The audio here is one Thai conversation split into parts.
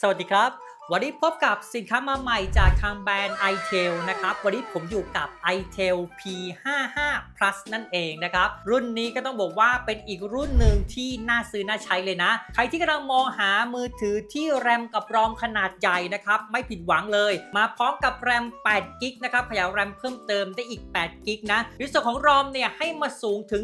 สวัสดีครับ วันนี้พบกับสินค้ามาใหม่จากทางแบรนด์ iTel นะครับ วันนี้ผมอยู่กับ iTel P55 Plus นั่นเองนะครับ รุ่นนี้ก็ต้องบอกว่าเป็นอีกรุ่นหนึ่งที่น่าซื้อน่าใช้เลยนะ ใครที่กำลังมองหามือถือที่แรมกับรอมขนาดใหญ่นะครับ ไม่ผิดหวังเลย มาพร้อมกับแรม8กิกนะครับ ขยายแรมเพิ่มเติมได้อีก8กิกนะในส่วนของรอมเนี่ยให้มาสูงถึง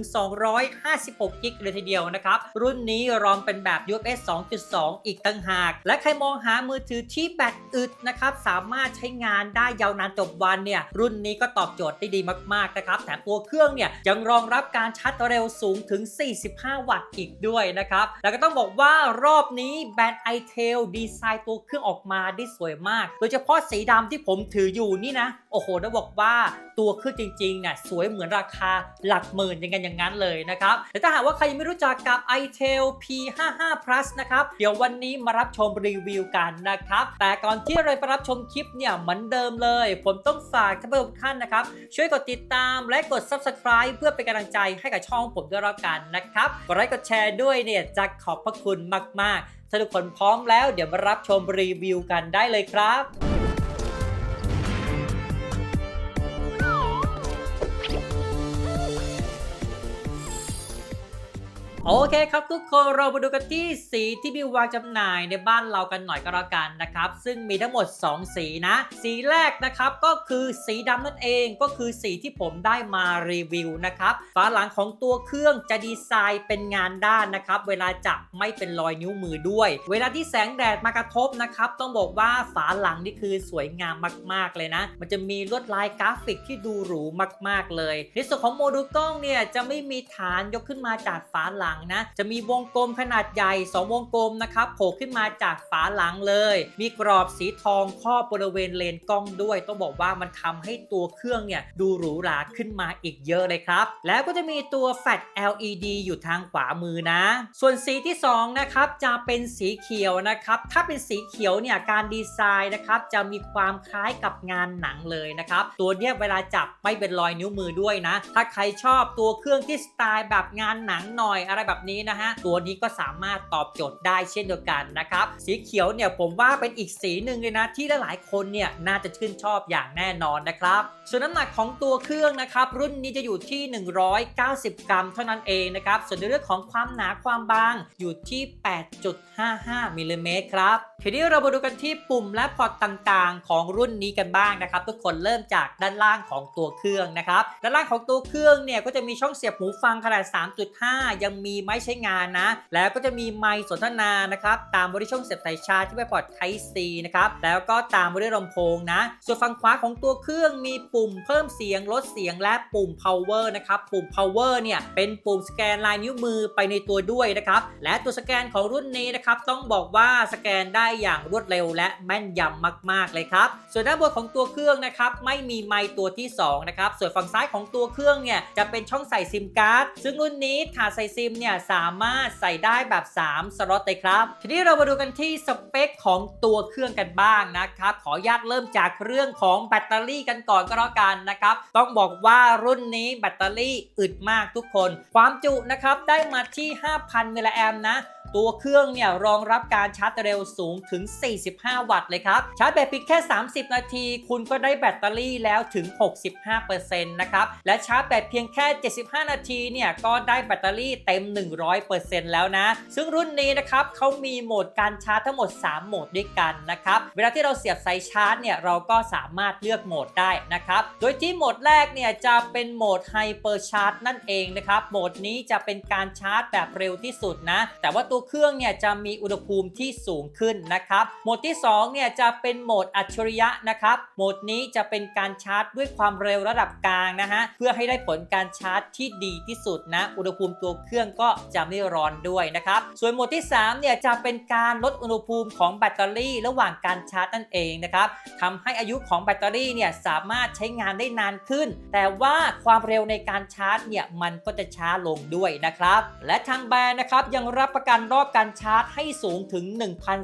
256กิกเลยทีเดียวนะครับ รุ่นนี้รอมเป็นแบบ UFS 2.2 อีกต่างหาก และใครมองหามือถือที่แบตอึดนะครับสามารถใช้งานได้ยาวนานจบวันเนี่ยรุ่นนี้ก็ตอบโจทย์ได้ดีมากๆนะครับแถมตัวเครื่องเนี่ยยังรองรับการชาร์จเร็วสูงถึง 45 วัตต์อีกด้วยนะครับแล้วก็ต้องบอกว่ารอบนี้แบรนด์ iTel ดีไซน์ตัวเครื่องออกมาได้สวยมาก โดยเฉพาะสีดำที่ผมถืออยู่นี่นะ โอ้โหต้องบอกว่าตัวเครื่องจริงๆเนี่ยสวยเหมือนราคาหลักหมื่นย่างกันอย่างนั้นเลยนะครับแต่ถ้าหากว่าใครยังไม่รู้จักกับ iTel P55 Plus นะครับเดี๋ยววันนี้มารับชมรีวิวกันนะครับแต่ก่อนที่เราไปรับชมคลิปเนี่ยเหมือนเดิมเลย ผมต้องฝากท่านผู้ชมทุกท่านนะครับ ช่วยกดติดตามและกด Subscribe เพื่อเป็นกำลังใจให้กับช่องผมด้วยแล้วกันนะครับกดไลค์กดแชร์ด้วยเนี่ยจะขอบพระคุณมากๆถ้าทุกคนพร้อมแล้วเดี๋ยวมารับชมรีวิวกันได้เลยครับ โอเคครับทุกคนเรามาดูกันที่สีที่มีวางจำหน่ายในบ้านเรากันหน่อยก็แล้วกันนะครับ ซึ่งมีทั้งหมด 2 สีนะ สีแรกนะครับก็คือสีดำนั่นเองก็คือสีที่ผมได้มารีวิวนะครับฝาหลังของตัวเครื่องจะดีไซน์เป็นงานด้านนะครับ เวลาจับไม่เป็นรอยนิ้วมือด้วย เวลาที่แสงแดดมากระทบนะครับ ต้องบอกว่าฝาหลังนี่คือสวยงามมาก ๆ เลยนะ มันจะมีลวดลายกราฟิกที่ดูหรูมาก ๆ เลยในส่วนของโมดูลกล้องเนี่ยจะไม่มีฐานยกขึ้นมาจากฝาหลังนะ จะมีวงกลมขนาดใหญ่ 2 วงกลมนะครับโผล่ขึ้นมาจากฝาหลังเลย มีกรอบสีทองครอบบริเวณเลนกล้องด้วย ต้องบอกว่ามันทำให้ตัวเครื่องเนี่ยดูหรูหราขึ้นมาอีกเยอะเลยครับ แล้วก็จะมีตัวแฟลช LED อยู่ทางขวามือนะ ส่วนสีที่ 2 นะครับ จะเป็นสีเขียวนะครับ ถ้าเป็นสีเขียวเนี่ยการดีไซน์นะครับจะมีความคล้ายกับงานหนังเลยนะครับ ตัวเนี้ยเวลาจับไม่เป็นรอยนิ้วมือด้วยนะ ถ้าใครชอบตัวเครื่องที่สไตล์แบบงานหนังหน่อยอะไรแบบนี้นะฮะ ตัวนี้ก็สามารถตอบโจทย์ได้เช่นเดียวกันนะครับ สีเขียวเนี่ยผมว่าเป็นอีกสีหนึ่งเลยนะ ที่หลายๆคนเนี่ยน่าจะชื่นชอบอย่างแน่นอนนะครับ ส่วนน้ำหนักของตัวเครื่องนะครับรุ่นนี้จะอยู่ที่ 190 กรัมเท่านั้นเองนะครับ ส่วนในเรื่องของความหนาความบางอยู่ที่ 8.55มิลลิเมตรครับ ทีนี้เรามาดูกันที่ปุ่มและพอร์ตต่างๆ ของรุ่นนี้กันบ้างนะครับ ทุกคนเริ่มจากด้านล่างของตัวเครื่องนะครับ ด้านล่างของตัวเครื่องเนี่ยก็จะมีช่องเสียบหูฟังขนาด 3.5 ยังมีไม้ใช้งานนะ แล้วก็จะมีไมค์สนทนานะครับ ตามมาด้วยช่องเสียบสายชาร์จที่เป็นพอร์ต Type C นะครับ แล้วก็ตามมาด้วยลำโพงนะ ส่วนฝั่งขวาของตัวเครื่องมีปุ่มเพิ่มเสียงลดเสียงและปุ่ม power นะครับ ปุ่ม power เนี่ย เป็นปุ่มสแกนลายนิ้วมือไปในตัวด้วยนะครับ และตัวสแกนของรุ่นนี้นะครับ ต้องบอกว่าสแกนได้อย่างรวดเร็วและแม่นยำมาก ๆ เลยครับ ส่วนด้านบนของตัวเครื่องนะครับ ไม่มีไมค์ตัวที่2นะครับ ส่วนฝั่งซ้ายของตัวเครื่องเนี่ย จะเป็นช่องใส่ซิมการ์ด ซึ่งรุ่นนี้ถาดใส่ซิมเนี่ยสามารถใส่ได้แบบ 3 สล็อตเลยครับ ทีนี้เรามาดูกันที่สเปคของตัวเครื่องกันบ้างนะครับ ขออนุญาตเริ่มจากเรื่องของแบตเตอรี่กันก่อนก็แล้วกันนะครับ ต้องบอกว่ารุ่นนี้แบตเตอรี่อึดมากทุกคน ความจุนะครับได้มาที่ 5,000มิลลิแอมนะ ตัวเครื่องเนี่ยรองรับการชาร์จเร็วสูงถึง 45 วัตต์เลยครับ ชาร์จแบตเพียงแค่ 30 นาที คุณก็ได้แบตเตอรี่แล้วถึง 65%นะครับ และชาร์จแบตเพียงแค่ 75 นาทีเนี่ยก็ได้แบตเตอรี่เต็ม 100%แล้วนะ ซึ่งรุ่นนี้นะครับเขามีโหมดการชาร์จทั้งหมด 3 โหมดด้วยกันนะครับ เวลาที่เราเสียบสายชาร์จเนี่ยเราก็สามารถเลือกโหมดได้นะครับ โดยที่โหมดแรกเนี่ยจะเป็นโหมดไฮเปอร์ชาร์จนั่นเองนะครับ โหมดนี้จะเป็นการชาร์จแบบเร็วที่สุดนะ แต่ว่าตัวเครื่องเนี่ยจะมีอุณหภูมิที่สูงขึ้นนะครับโหมดที่ 2เนี่ยจะเป็นโหมดอัจฉริยะนะครับโหมดนี้จะเป็นการชาร์จด้วยความเร็วระดับกลางนะฮะเพื่อให้ได้ผลการชาร์จที่ดีที่สุดนะอุณหภูมิตัวเครื่องก็จะไม่ร้อนด้วยนะครับส่วนโหมดที่3เนี่ยจะเป็นการลดอุณหภูมิของแบตเตอรี่ ระหว่างการชาร์จนั่นเองนะครับทำให้อายุของแบตเตอรี่เนี่ยสามารถใช้งานได้นานขึ้น แต่ว่าความเร็วในการชาร์จเนี่ยมันก็จะช้าลงด้วยนะครับและทางแบรนด์นะครับยังรับประกันรอบการชาร์จให้สูงถึง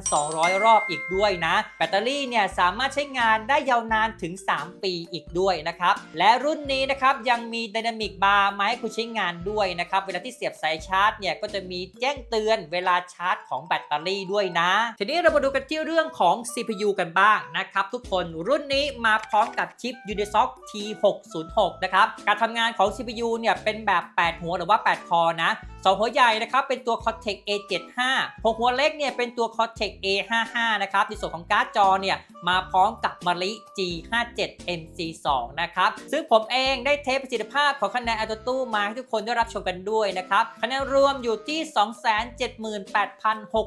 1,200 รอบอีกด้วยนะ แบตเตอรี่เนี่ยสามารถใช้งานได้ยาวนานถึง 3 ปีอีกด้วยนะครับ และรุ่นนี้นะครับยังมีไดนามิกบาร์มาให้คุณใช้งานด้วยนะครับ เวลาที่เสียบสายชาร์จเนี่ยก็จะมีแจ้งเตือนเวลาชาร์จของแบตเตอรี่ด้วยนะ ทีนี้เรามาดูกันที่เรื่องของ CPU กันบ้างนะครับทุกคนรุ่นนี้มาพร้อมกับชิป Unisoc T606 นะครับ การทำงานของ CPU เนี่ยเป็นแบบ 8 หัวหรือว่า 8 คอนะ สองหัวใหญ่นะครับเป็นตัว Cortex A75 หกหัวเล็กเนี่ยเป็นตัว Cortex A55 นะครับในส่วนของการ์ดจอเนี่ยมาพร้อมกับมะลิ G57 MC2 นะครับซึ่งผมเองได้เทสประสิทธิภาพของคะแนน AnTuTu มาให้ทุกคนได้รับชมกันด้วยนะครับคะแนนรวมอยู่ที่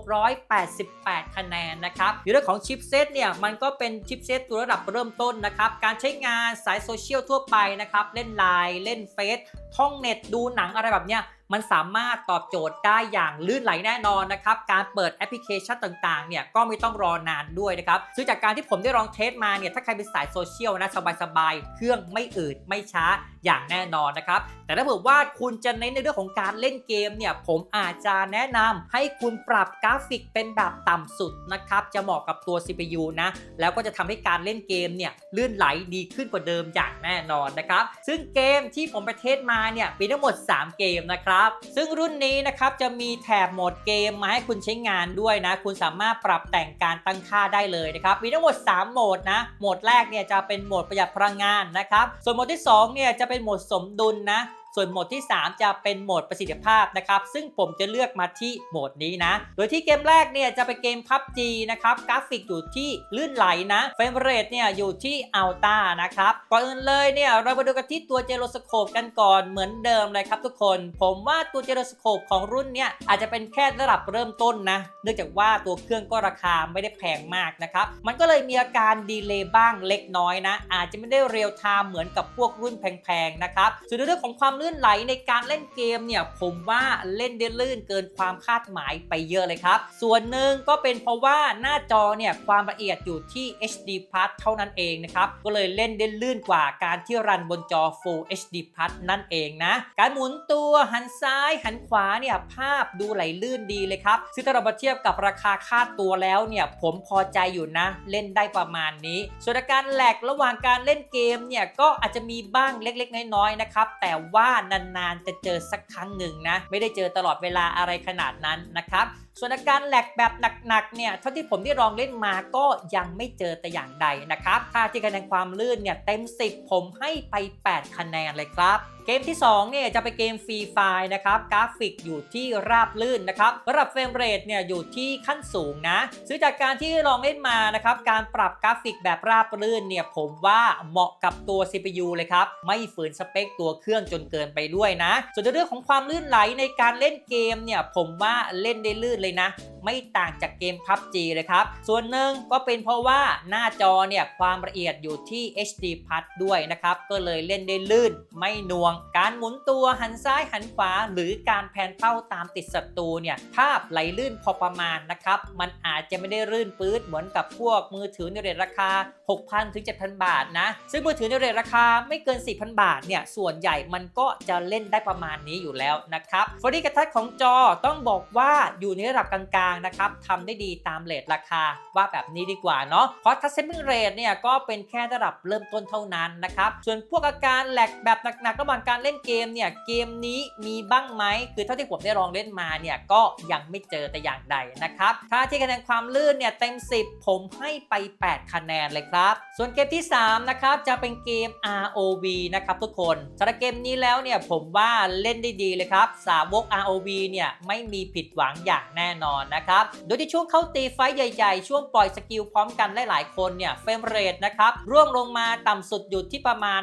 278,688 คะแนนนะครับในเรื่องของชิปเซตเนี่ยมันก็เป็นชิปเซตตัวระดับเริ่มต้นนะครับการใช้งานสายโซเชียลทั่วไปนะครับเล่นไลน์เล่นเฟซท่องเน็ตดูหนังอะไรแบบเนี้ย มันสามารถตอบโจทย์ได้อย่างลื่นไหลแน่นอนนะครับการเปิดแอปพลิเคชันต่างๆเนี่ยก็ไม่ต้องรอนานด้วยนะครับซึ่งจากการที่ผมได้ลองเทสมาเนี่ยถ้าใครเป็นสายโซเชียลนะสบายๆเครื่องไม่อืดไม่ช้าอย่างแน่นอนนะครับแต่ถ้าเผื่อว่าคุณจะเน้นในเรื่องของการเล่นเกมเนี่ยผมอาจจะแนะนำให้คุณปรับกราฟิกเป็นแบบต่ำสุดนะครับจะเหมาะกับตัว CPU นะแล้วก็จะทำให้การเล่นเกมเนี่ยลื่นไหลดีขึ้นกว่าเดิมอย่างแน่นอนนะครับซึ่งเกมที่ผมไปเทสมาเนี่ยมีทั้งหมด 3 เกมนะครับซึ่งรุ่นนี้นะครับจะมีแถบโหมดเกมมาให้คุณใช้งานด้วยนะ คุณสามารถปรับแต่งการตั้งค่าได้เลยนะครับมีทั้งหมด 3 โหมดนะโหมดแรกเนี่ยจะเป็นโหมดประหยัดพลังงานนะครับส่วนโหมดที่2เนี่ยจะเป็นโหมดสมดุลนะ ส่วนโหมดที่ 3 จะเป็นโหมดประสิทธิภาพนะครับ ซึ่งผมจะเลือกมาที่โหมดนี้นะ โดยที่เกมแรกเนี่ยจะเป็นเกม PUBG นะครับกราฟิกอยู่ที่ลื่นไหลนะเฟรมเรทเนี่ยอยู่ที่อัลต้านะครับก่อนอื่นเลยเนี่ยเรามาดูกันที่ตัวเจโรสโคปกันก่อนเหมือนเดิมเลยครับทุกคน ผมว่าตัวเจโรสโคปของรุ่นเนี่ยอาจจะเป็นแค่ระดับเริ่มต้นนะเนื่องจากว่าตัวเครื่องก็ราคาไม่ได้แพงมากนะครับมันก็เลยมีอาการดีเลย์บ้างเล็กน้อยนะอาจจะไม่ได้เรียลไทม์เหมือนกับพวกรุ่นแพงๆนะครับส่วนในเรื่องของความลื่นไหลในการเล่นเกมเนี่ยผมว่าเล่นได้ลื่นเกินความคาดหมายไปเยอะเลยครับ ส่วนหนึ่งก็เป็นเพราะว่าหน้าจอเนี่ยความละเอียดอยู่ที่ HD Plus เท่านั้นเองนะครับ ก็เลยเล่นได้ลื่นกว่าการที่รันบนจอ Full HD Plus นั่นเองนะ การหมุนตัวหันซ้ายหันขวาเนี่ยภาพดูไหลลื่นดีเลยครับ ซึ่งถ้าเรามาเทียบกับราคาค่าตัวแล้วเนี่ยผมพอใจอยู่นะ เล่นได้ประมาณนี้ ส่วนอาการแหลกระหว่างการเล่นเกมเนี่ยก็อาจจะมีบ้างเล็กๆ น้อยๆนะครับแต่ว่านานๆจะเจอสักครั้งหนึ่งนะ ไม่ได้เจอตลอดเวลาอะไรขนาดนั้นนะครับ ส่วนอาการแหลกแบบหนักๆเนี่ยเท่าที่ผมได้ลองเล่นมาก็ยังไม่เจอแต่อย่างใดนะครับถ้าที่คะแนนความลื่นเนี่ยเต็ม 10 ผมให้ไป 8 คะแนนเลยครับเกมที่2เนี่ยจะเป็นเกมฟรีไฟนะครับกราฟิกอยู่ที่ราบลื่นนะครับระดับเฟรมเรทเนี่ยอยู่ที่ขั้นสูงนะซึ่งจากการที่ลองเล่นมานะครับการปรับกราฟิกแบบราบลื่นเนี่ยผมว่าเหมาะกับตัว CPU เลยครับ ไม่ฝืนสเปคตัวเครื่องจนเกินไปด้วยนะ ส่วนเรื่องของความลื่นไหลในการเล่นเกมเนี่ยผมว่าเล่นได้ลื่นเลยนะ ไม่ต่างจากเกม PUBG เลยครับ ส่วนหนึ่งก็เป็นเพราะว่าหน้าจอเนี่ยความละเอียดอยู่ที่ HD Plus ด้วยนะครับ ก็เลยเล่นได้ลื่น ไม่น่วง การหมุนตัวหันซ้ายหันขวา หรือการแพนเป้าตามติดศัตรูเนี่ยภาพไหลลื่นพอประมาณนะครับ มันอาจจะไม่ได้ลื่นปื๊ดเหมือนกับพวกมือถือในเรทราคา 6,000ถึง7,000 บาทนะ ซึ่งมือถือในเรทราคาไม่เกิน 4,000 บาทเนี่ยส่วนใหญ่มันก็จะเล่นได้ประมาณนี้อยู่แล้วนะครับฟอดี้กระทัดของจอต้องบอกว่าอยู่ในระดับกลางๆนะครับทำได้ดีตามเรทราคาว่าแบบนี้ดีกว่าเนาะเพราะทัชเซมิงเรทเนี่ยก็เป็นแค่ระดับเริ่มต้นเท่านั้นนะครับส่วนพวกอาการแหลกแบบหนักๆระหว่างการเล่นเกมเนี่ยเกมนี้มีบ้างไหมคือเท่าที่ผมได้ลองเล่นมาเนี่ยก็ยังไม่เจอแต่อย่างใดนะครับถ้าที่คะแนนความลื่นเนี่ยเต็ม 10 ผมให้ไป 8 คะแนนเลยครับส่วนเกมที่ 3 นะครับจะเป็นเกม ROV นะครับทุกคนสำหรับเกมนี้แล้วเนี่ยผมว่าเล่นได้ดีเลยครับสาวก ROV เนี่ยไม่มีผิดหวังอย่างแน่นอนนะครับ โดยที่ช่วงเข้าตีไฟท์ใหญ่ ๆ ช่วงปล่อยสกิลพร้อมกันหลายๆคนเนี่ยเฟรมเรทนะครับร่วงลงมาต่ำสุดอยู่ที่ประมาณ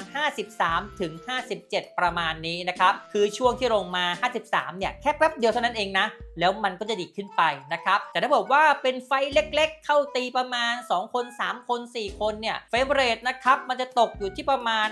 53ถึง57 ประมาณนี้นะครับคือช่วงที่ลงมา 53เนี่ยแค่แป๊บเดียวเท่านั้นเองนะ แล้วมันก็จะดีขึ้นไปนะครับ แต่ถ้าบอกว่าเป็นไฟเล็กๆ เข้าตีประมาณ 2 คน 3 คน 4 คนเนี่ยเฟรมเรทนะครับมันจะตกอยู่ที่ประมาณ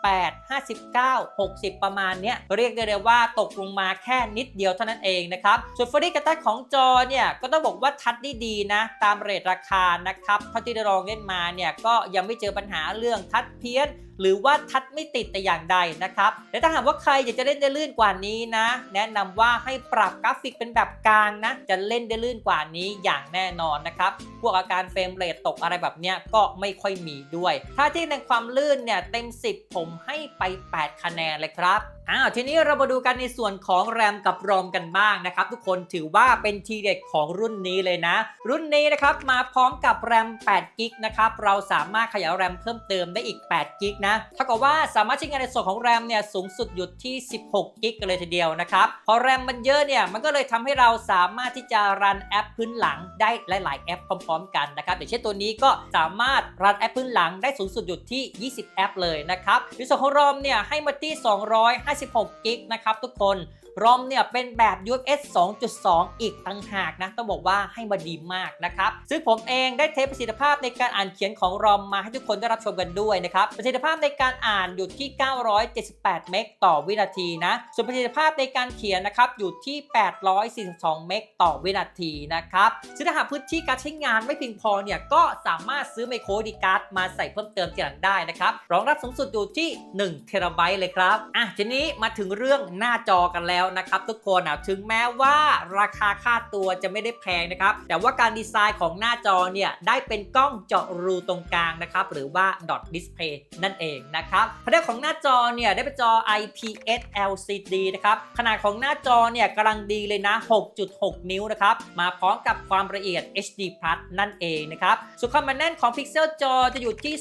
58 59 60 ประมาณเนี้ยเรียกได้เลยว่าตกลงมาแค่นิดเดียวเท่านั้นเองนะครับส่วนฟรีกระตัดของจอเนี่ยก็ต้องบอกว่าทัดได้ดีนะ ตามเรทราคานะครับเท่าที่ได้ลองเล่นมาเนี่ยก็ยังไม่เจอปัญหาเรื่องทัดเพี้ยนหรือว่าทัดไม่ติดแต่อย่างใดนะครับแต่ถ้าหากว่าใครอยากจะเล่นได้ลื่นกว่านี้นะ แนะนำว่าให้ปรับกราฟิกเป็นแบบแบบกลางนะจะเล่นได้ลื่นกว่านี้อย่างแน่นอนนะครับ พวกอาการเฟรมเรทตกอะไรแบบเนี้ยก็ไม่ค่อยมีด้วย ถ้าที่ในความลื่นเนี่ยเต็ม 10 ผมให้ไป 8 คะแนนเลยครับอ้าวทีนี้เรามาดูกันในส่วนของแรมกับรอมกันบ้างนะครับทุกคนถือว่าเป็นทีเด็ดของรุ่นนี้เลยนะ รุ่นนี้นะครับมาพร้อมกับแรม8กิกนะครับเราสามารถขยายแรมเพิ่มเติมได้อีก8กิกนะเท่ากับว่าสามารถใช้งานในส่วนของแรมเนี่ยสูงสุดอยู่ที่ 16กิกกันเลยทีเดียวนะครับพอแรมมันเยอะเนี่ยมันก็เลยทำให้เราสามารถที่จะรันแอปพื้นหลังได้หลาย ๆ แอปพร้อม ๆ กันนะครับอย่างเช่นตัวนี้ก็สามารถรันแอปพื้นหลังได้สูงสุดอยู่ที่ 20 แอปเลยนะครับในส่วนของรอมเนี่ยให้มาที่ 256กิกนะครับทุกคน รอมเนี่ยเป็นแบบ UFS 2.2 อีกต่างหากนะ ต้องบอกว่าให้มาดีมากนะครับ ซึ่งผมเองได้เทสประสิทธิภาพในการอ่านเขียนของรอมมาให้ทุกคนได้รับชมกันด้วยนะครับ ประสิทธิภาพในการอ่านอยู่ที่ 978 เมกต่อวินาทีนะ ส่วนประสิทธิภาพในการเขียนนะครับอยู่ที่ 842 เมกต่อวินาทีนะครับ ซึ่งถ้าหากพื้นที่การใช้งานไม่เพียงพอเนี่ยก็สามารถซื้อไมโครดีการ์ดมาใส่เพิ่มเติมทีหลังได้นะครับ รองรับสูงสุดอยู่ที่1เทราไบต์เลยครับ อะทีนี้มาถึงเรื่องหน้าจอกันแล้วนะครับทุกคนอะถึงแม้ว่าราคาค่าตัวจะไม่ได้แพงนะครับ แต่ว่าการดีไซน์ของหน้าจอเนี่ย ได้เป็นกล้องเจาะรูตรงกลางนะครับ หรือว่า dot display นั่นเองนะครับภายในของหน้าจอเนี่ย ได้เป็นจอ IPS LCD นะครับ ขนาดของหน้าจอเนี่ยกำลังดีเลยนะ 6.6 นิ้วนะครับ มาพร้อมกับความละเอียด HD Plus นั่นเองนะครับส่วนความแน่นของพิกเซลจอจะอยู่ที่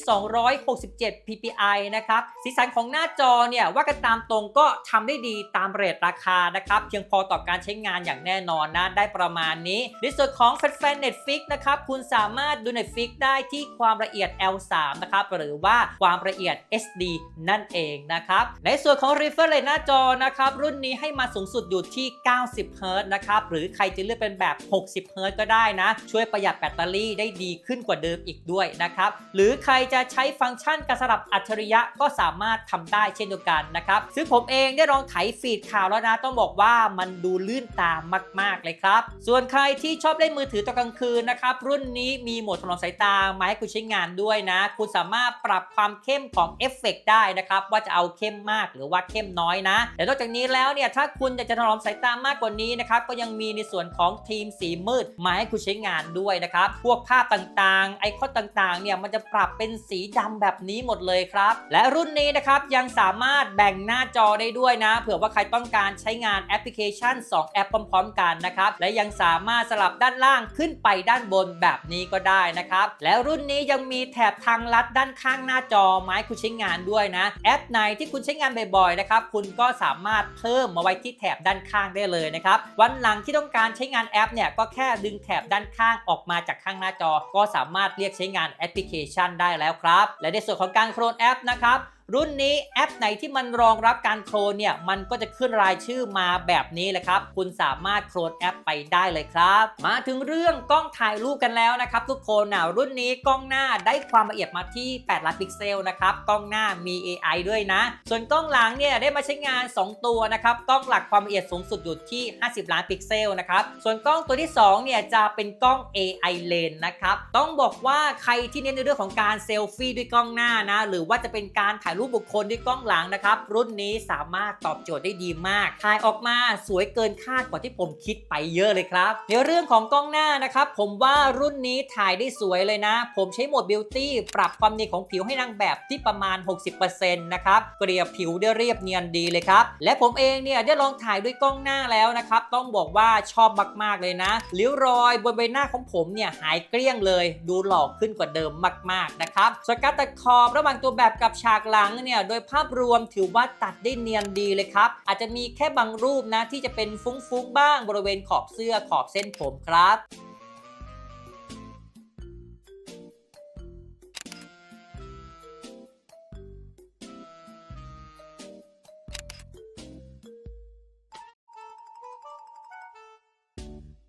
267 ppi นะครับสีสันของหน้าจอเนี่ยว่ากันตามตรงก็ทำได้ดีตามเรทราคานะครับเพียงพอต่อการใช้งานอย่างแน่นอนนะได้ประมาณนี้ ในส่วนของแฟนๆ Netflix นะครับคุณสามารถดู Netflix ได้ที่ความละเอียด L3 นะครับหรือว่าความละเอียด HD นั่นเองนะครับในส่วนของ Refer rate หน้าจอนะครับรุ่นนี้ให้มาสูงสุดอยู่ที่ 90 Hz นะครับหรือใครจะเลือกเป็นแบบ 60 Hz ก็ได้นะ ช่วยประหยัดแบตเตอรี่ได้ดีขึ้นกว่าเดิมอีกด้วยนะครับหรือใครจะใช้ฟังก์ชันการสลับอัจฉริยะก็สามารถทำได้เช่นเดียวกันนะครับซึ่งผมเองได้ลองไถฟีดข่าวแล้วนะต้องบอกว่ามันดูลื่นตามาก ๆ เลยครับ ส่วนใครที่ชอบเล่นมือถือตอนกลางคืนนะครับ รุ่นนี้มีโหมดถนอมสายตามาให้คุณใช้งานด้วยนะ คุณสามารถปรับความเข้มของเอฟเฟกต์ได้นะครับ ว่าจะเอาเข้มมากหรือว่าเข้มน้อยนะ แต่นอกจากนี้แล้วเนี่ยถ้าคุณอยากจะถนอมสายตามากกว่านี้นะครับก็ยังมีในส่วนของทีมสีมืดมาให้คุณใช้งานด้วยนะครับพวกภาพต่างๆ ไอคอนต่างๆเนี่ยมันจะปรับเป็นสีดำแบบนี้หมดเลยครับ และรุ่นนี้นะครับยังสามารถแบ่งหน้าจอได้ด้วยนะ เผื่อว่าใครต้องการใช้งานแอปพลิเคชัน 2 แอปพร้อมๆ กันนะครับ และยังสามารถสลับด้านล่างขึ้นไปด้านบนแบบนี้ก็ได้นะครับ แล้วรุ่นนี้ยังมีแถบทางลัดด้านข้างหน้าจอไม้คุณใช้งานด้วยนะ แอปไหนที่คุณใช้งานบ่อยๆนะครับคุณก็สามารถเพิ่มมาไว้ที่แถบด้านข้างได้เลยนะครับวันหลังที่ต้องการใช้งานแอปเนี่ยก็แค่ดึงแถบด้านข้างออกมาจากข้างหน้าจอ ก็สามารถเรียกใช้งานแอปพลิเคชันได้แล้วครับ และในส่วนของการโคลนแอปนะครับ รุ่นนี้แอปไหนที่มันรองรับการโคลนเนี่ยมันก็จะขึ้นรายชื่อมาแบบนี้แหละครับ คุณสามารถโคลนแอปไปได้เลยครับ มาถึงเรื่องกล้องถ่ายรูปกันแล้วนะครับ ทุกคนนะรุ่นนี้กล้องหน้าได้ความละเอียดมาที่ 8 ล้านพิกเซลนะครับกล้องหน้ามี AI ด้วยนะ ส่วนกล้องหลังเนี่ยได้มาใช้งาน 2 ตัวนะครับกล้องหลักความละเอียดสูงสุดอยู่ที่ 50 ล้านพิกเซลนะครับส่วนกล้องตัวที่2เนี่ยจะเป็นกล้อง AI lens นะครับต้องบอกว่าใครที่เน้นในเรื่องของการเซลฟี่ด้วยกล้องหน้านะหรือว่าจะเป็นการถ่ายรูปบุคคลด้วยกล้องหลังนะครับ รุ่นนี้สามารถตอบโจทย์ได้ดีมากถ่ายออกมาสวยเกินคาดกว่าที่ผมคิดไปเยอะเลยครับ ในเรื่องของกล้องหน้านะครับ ผมว่ารุ่นนี้ถ่ายได้สวยเลยนะ ผมใช้โหมดบิวตี้ปรับความเนียนของผิวให้นางแบบที่ประมาณ 60%นะครับเกลี่ยผิวได้เรียบเนียนดีเลยครับและผมเองเนี่ยได้ลองถ่ายด้วยกล้องหน้าแล้วนะครับต้องบอกว่าชอบมากๆเลยนะริ้วรอยบนใบหน้าของผมเนี่ยหายเกลี้ยงเลย ดูหล่อขึ้นกว่าเดิมมาก ๆนะครับส่วนการตัดขอบระหว่างตัวแบบกับฉากหลังเนี่ยโดยภาพรวมถือว่าตัดได้เนียนดีเลยครับ อาจจะมีแค่บางรูปนะที่จะเป็นฟุ้งๆบ้างบริเวณขอบเสื้อขอบเส้นผมครับ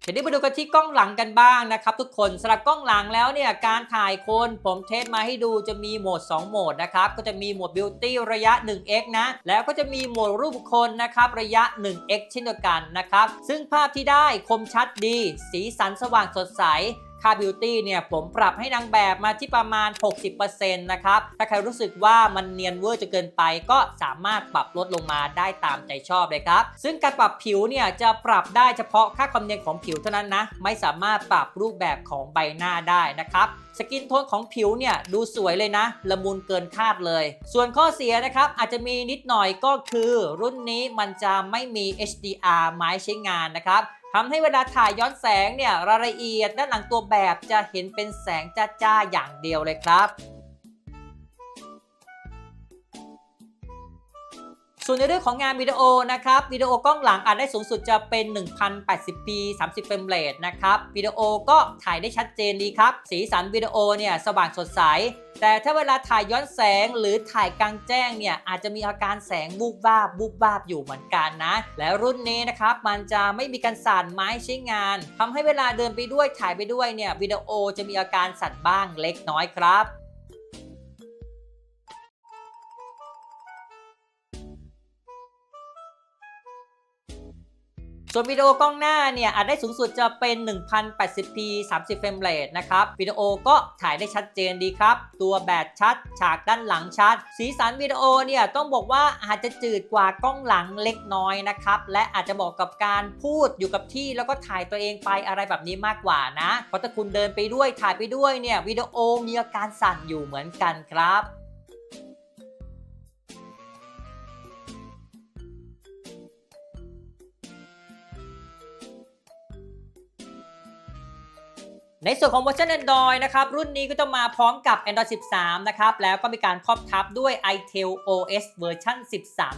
ทีนี้มาดูกันที่กล้องหลังกันบ้างนะครับทุกคนสำหรับกล้องหลังแล้วเนี่ยการถ่ายคนผมเทสมาให้ดูจะมีโหมด 2 โหมดนะครับก็จะมีโหมด Beauty ระยะ 1x นะ แล้วก็จะมีโหมดรูปบุคคลนะครับระยะ 1x เช่นเดียวกันนะครับ ซึ่งภาพที่ได้คมชัดดี สีสันสว่างสดใส ค่าบิวตี้เนี่ยผมปรับให้นางแบบมาที่ประมาณ 60%นะครับ ถ้าใครรู้สึกว่ามันเนียนเวอร์จนเกินไป ก็สามารถปรับลดลงมาได้ตามใจชอบเลยครับ ซึ่งการปรับผิวเนี่ยจะปรับได้เฉพาะค่าความเนียนของผิวเท่านั้นนะ ไม่สามารถปรับรูปแบบของใบหน้าได้นะครับสกินโทนของผิวเนี่ยดูสวยเลยนะ ละมุนเกินคาดเลย ส่วนข้อเสียนะครับ อาจจะมีนิดหน่อยก็คือ รุ่นนี้มันจะไม่มี HDR ไม้ใช้งานนะครับ ทำให้เวลาถ่ายย้อนแสงเนี่ยรายละเอียดด้านหลังตัวแบบจะเห็นเป็นแสงจ้าๆอย่างเดียวเลยครับ ส่วนในเรื่องของงานวิดีโอนะครับวิดีโอกล้องหลังอาจได้สูงสุดจะเป็น 1080p 30เฟรมเรทนะครับวิดีโอก็ถ่ายได้ชัดเจนดีครับ สีสันวิดีโอเนี่ยสว่างสดใส แต่ถ้าเวลาถ่ายย้อนแสงหรือถ่ายกลางแจ้งเนี่ยอาจจะมีอาการแสงบูบวาบบูบวาบอยู่เหมือนกันนะ และรุ่นนี้นะครับมันจะไม่มีการสั่นไม้ใช้งานทำให้เวลาเดินไปด้วยถ่ายไปด้วยเนี่ยวิดีโอจะมีอาการสั่นบ้างเล็กน้อยครับ ส่วนวิดีโอกล้องหน้าเนี่ยอาจได้สูงสุดจะเป็น 1080p 30 เฟรมเรทนะครับวิดีโอก็ถ่ายได้ชัดเจนดีครับ ตัวแบตชัด ฉากด้านหลังชัด สีสันวิดีโอเนี่ยต้องบอกว่าอาจจะจืดกว่ากล้องหลังเล็กน้อยนะครับ และอาจจะบอกกับการพูดอยู่กับที่แล้วก็ถ่ายตัวเองไปอะไรแบบนี้มากกว่านะ เพราะถ้าคุณเดินไปด้วยถ่ายไปด้วยเนี่ยวิดีโอมีอาการสั่นอยู่เหมือนกันครับ ในส่วนของเวอร์ชัน Android นะครับรุ่นนี้ก็จะมาพร้อมกับ Android 13 นะครับแล้วก็มีการครอบทับด้วย iTel OS เวอร์ชัน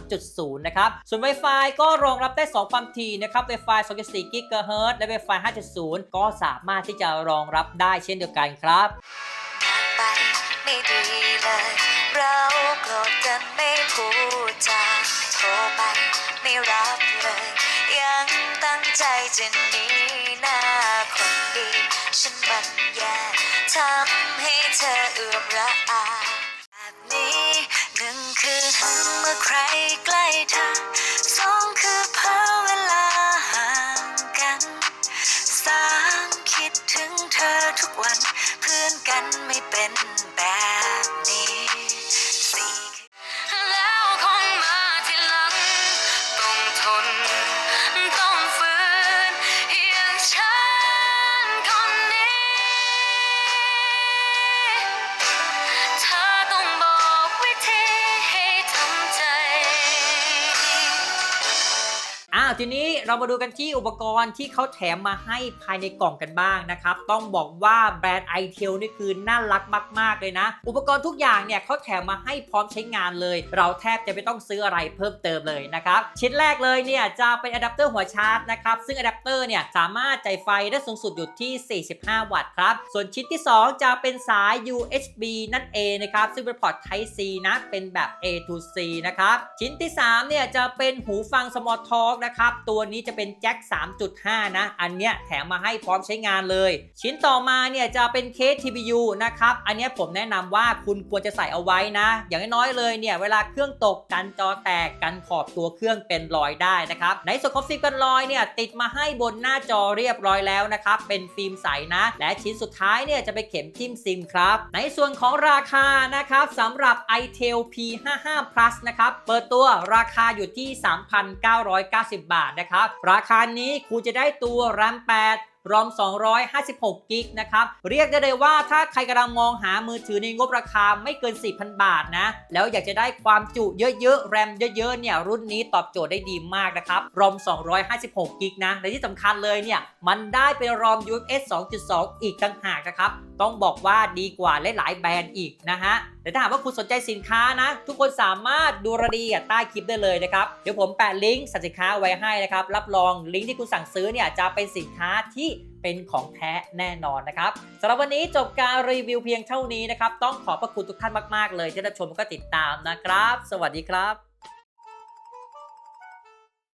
13.0 นะครับส่วน Wi-Fi ก็รองรับได้ 2 ความถี่นะครับ Wi-Fi 2.4 GHz และ Wi-Fi 5.0 ก็สามารถที่จะรองรับได้เช่นเดียวกันครับไปไม่ดีเลยเราโกรธกันไม่พูดจาโทรไปไม่รับเลย ยังตั้งใจจะหนีหน้าค อื่นฉันมันแย่ทำให้เธอเอือมระอาแบบนี้หนึ่งคือหันเมื่อใครใกล้เธอ ทีนี้เรามาดูกันที่อุปกรณ์ที่เขาแถมมาให้ภายในกล่องกันบ้างนะครับ ต้องบอกว่าแบรนด์ i t e l นี่คือน่ารักมาก ๆ เลยนะ อุปกรณ์ทุกอย่างเนี่ยเขาแถมมาให้พร้อมใช้งานเลย เราแทบจะไม่ต้องซื้ออะไรเพิ่มเติมเลยนะครับ ชิ้นแรกเลยเนี่ยจะเป็นอะแดปเตอร์หัวชาร์จนะครับซึ่งอะแดปเตอร์เนี่ยสามารถจ่ายไฟได้สูงสุดอยู่ที่ 45 วัตต์ครับส่วนชิ้นที่ 2 จะเป็นสาย USB นั่นเองนะครับซึ่งเป็นพอร์ต Type C นะเป็นแบบ A to C นะครับชิ้นที่3เนี่ยจะเป็นหูฟัง Smart Talk นะครับตัวนี้จะเป็นแจ็ค 3.5 นะ อันเนี้ยแถมมาให้พร้อมใช้งานเลย ชิ้นต่อมาเนี่ยจะเป็นเคส TPU นะครับ อันเนี้ยผมแนะนำว่าคุณควรจะใส่เอาไว้นะ อย่างน้อยๆเลยเนี่ย เวลาเครื่องตกกันจอแตกกันขอบตัวเครื่องเป็นรอยได้นะครับ ในส่วนของฟิล์มกันรอยเนี่ยติดมาให้บนหน้าจอเรียบร้อยแล้วนะครับ เป็นฟิล์มใสนะ และชิ้นสุดท้ายเนี่ยจะเป็นเข็มทิ่มซิมครับ ในส่วนของราคานะครับสำหรับ itel P55 plus นะครับ เปิดตัวราคาอยู่ที่ 3,990 บาทนะครับ ราคานี้คุณจะได้ตัว RAM 8รอม 256 กิกนะครับ เรียกได้เลยว่าถ้าใครกำลังมองหามือถือในงบราคาไม่เกิน 4,000 บาทนะ แล้วอยากจะได้ความจุเยอะๆ แรมเยอะๆ เนี่ย รุ่นนี้ตอบโจทย์ได้ดีมากนะครับ รอม 256 กิกนะ และที่สำคัญเลยเนี่ย มันได้เป็นรอม UFS 2.2 อีกต่างหากนะครับ ต้องบอกว่าดีกว่าหลายๆ แบรนด์อีกนะฮะ แต่ถ้าหากว่าคุณสนใจสินค้านะ ทุกคนสามารถดูรายละเอียดใต้คลิปได้เลยนะครับ เดี๋ยวผมแปะลิงก์สินค้าไว้ให้นะครับ รับรองลิงก์ที่คุณสั่งซื้อเนี่ยจะเป็นสินค้าที่เป็นของแท้แน่นอนนะครับสำหรับวันนี้จบการรีวิวเพียงเท่านี้นะครับ ต้องขอบพระคุณทุกท่านมาก ๆ เลยที่รับชมแล้วก็ติดตามนะครับ สวัสดีครับ